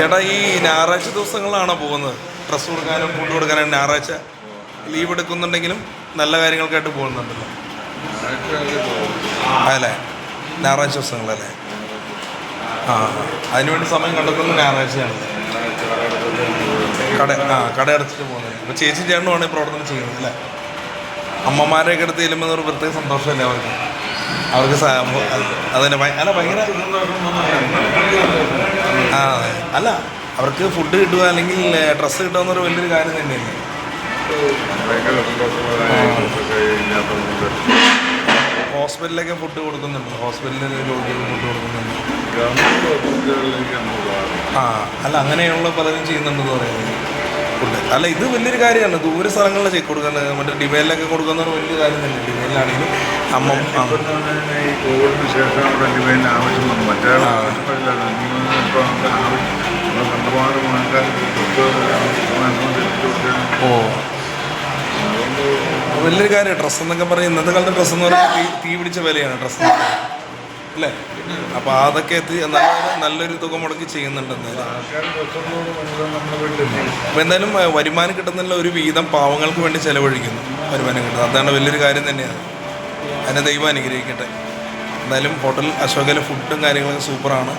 ചേട്ടാ ഈ ഞായറാഴ്ച ദിവസങ്ങളിലാണോ പോകുന്നത്? ഡ്രസ്സ് കൊടുക്കാനും ഫുഡ് കൊടുക്കാനും ഞായറാഴ്ച ലീവ് എടുക്കുന്നുണ്ടെങ്കിലും നല്ല കാര്യങ്ങൾക്കായിട്ട് പോകുന്നുണ്ടല്ലോ. അതല്ലേ ഞായറാഴ്ച ദിവസങ്ങളല്ലേ? ആ അതിനുവേണ്ടി സമയം കണ്ടെത്തുന്നത് ഞായറാഴ്ചയാണ്. കട ആ കട അടച്ചിട്ട് പോകുന്നത്. അപ്പോൾ ചേച്ചി ചേട്ടനുമാണ് ഈ പ്രവർത്തനം ചെയ്യുന്നത് അല്ലേ? അമ്മമാരെയൊക്കെ എടുത്ത് ചെല്ലുമ്പോൾ ഒരു പ്രത്യേക സന്തോഷമല്ലേ അവർക്ക്? അവർക്ക് അതന്നെ അല്ല ഭയങ്കര അല്ല അവർക്ക് ഫുഡ് കിട്ടുക അല്ലെങ്കിൽ ഡ്രസ്സ് കിട്ടുക എന്നൊരു വലിയൊരു കാര്യം തന്നെയല്ലേ? ഹോസ്പിറ്റലിലൊക്കെ ഫുഡ് കൊടുക്കുന്നുണ്ട്. ഹോസ്പിറ്റലിൽ രോഗികൾക്ക് ഫുഡ് കൊടുക്കുന്നുണ്ട്. ആ അല്ല അങ്ങനെയുള്ള പലരും ചെയ്യുന്നുണ്ടെന്ന് പറയുന്നത് ഫുഡ് അല്ല ഇത് വലിയൊരു കാര്യമാണ്. ദൂര സ്ഥലങ്ങളിൽ ചെയ്ത് കൊടുക്കുന്നത്. മറ്റേ ഡിമേലിലൊക്കെ കൊടുക്കുന്ന ഒരു വലിയ കാര്യം തന്നെ ഡിവൈനിലാണെങ്കിലും അമ്മ കോവിഡിന് ശേഷം ആവശ്യം വന്നു മറ്റേ ആവശ്യം ഓ. വലിയൊരു കാര്യം ഡ്രസ്സ് എന്നൊക്കെ പറഞ്ഞാൽ ഇന്നത്തെ കാലത്ത് ഡ്രസ്സ് എന്ന് പറഞ്ഞാൽ തീ തീ പിടിച്ച വിലയാണ് ഡ്രസ്സ് അല്ലേ? അപ്പൊ അതൊക്കെ എത്തി നല്ലൊരു തുക മുടക്കി ചെയ്യുന്നുണ്ട് എന്തായാലും വരുമാനം കിട്ടുന്നുള്ള ഒരു വീതം പാവങ്ങൾക്ക് വേണ്ടി ചെലവഴിക്കുന്നു വരുമാനം കിട്ടുന്നത്. അതാണ് വലിയൊരു കാര്യം തന്നെയാണ്. അതിനെ ദൈവം അനുഗ്രഹിക്കട്ടെ. എന്തായാലും ഹോട്ടൽ അശോകയിലെ ഫുഡും കാര്യങ്ങളൊക്കെ സൂപ്പറാണ്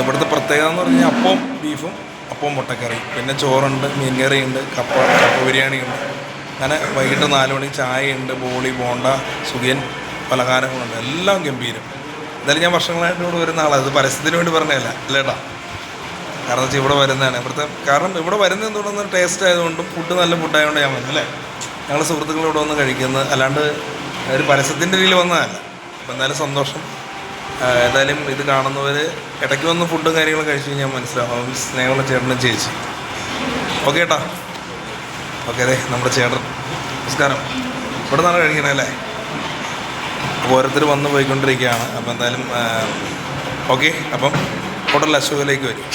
ഇവിടുത്തെ പ്രത്യേകത എന്ന് പറഞ്ഞാൽ അപ്പവും ബീഫും അപ്പവും മുട്ടക്കറി പിന്നെ ചോറുണ്ട് മീൻ കറിയുണ്ട് കപ്പ കപ്പ ബിരിയാണിയുണ്ട്. അങ്ങനെ വൈകിട്ട് നാല് മണിക്ക് ചായയുണ്ട് ബോളി ബോണ്ട സുഖിയൻ പലഹാരങ്ങളുണ്ട്. എല്ലാം ഗംഭീരം. എന്തായാലും ഞാൻ വർഷങ്ങളായിട്ട് ഇവിടെ വരുന്ന ആളാണ് അത് പരസ്യത്തിന് വേണ്ടി പറഞ്ഞതല്ല അല്ലേട്ടാ? കാരണം വെച്ചാൽ ഇവിടെ വരുന്നതാണ്. ഇവിടുത്തെ കാരണം ഇവിടെ വരുന്ന എന്തുകൊണ്ടെന്ന് ടേസ്റ്റ് ആയതുകൊണ്ടും ഫുഡ് നല്ല ഫുഡായതുകൊണ്ട് ഞാൻ വന്നു അല്ലേ ഞങ്ങൾ സുഹൃത്തുക്കൾ ഇവിടെ വന്ന് കഴിക്കുന്നത് അല്ലാണ്ട് ഒരു പരസ്യത്തിന്റെ രീതിയിൽ വന്നതല്ല. അപ്പം എന്തായാലും സന്തോഷം. ആ, എന്തായാലും ഇത് കാണുന്നവർ ഇടയ്ക്ക് വന്ന് ഫുഡും കാര്യങ്ങളും കഴിച്ചു കഴിഞ്ഞാൽ മനസ്സിലാവും. സ്നേഹമുള്ള ചേട്ടനും ചേച്ചി. ഓക്കെ ഏട്ടാ ഓക്കെ അതെ നമ്മുടെ ചേട്ടൻ. നമസ്കാരം. ഇവിടെ നിന്നാണ് കഴിക്കണേ അല്ലേ? ഓരോരുത്തർ വന്ന് പോയിക്കൊണ്ടിരിക്കുകയാണ്. അപ്പോൾ എന്തായാലും ഓക്കെ അപ്പം ഹോട്ടൽ അശോകയിലേക്ക് വരും.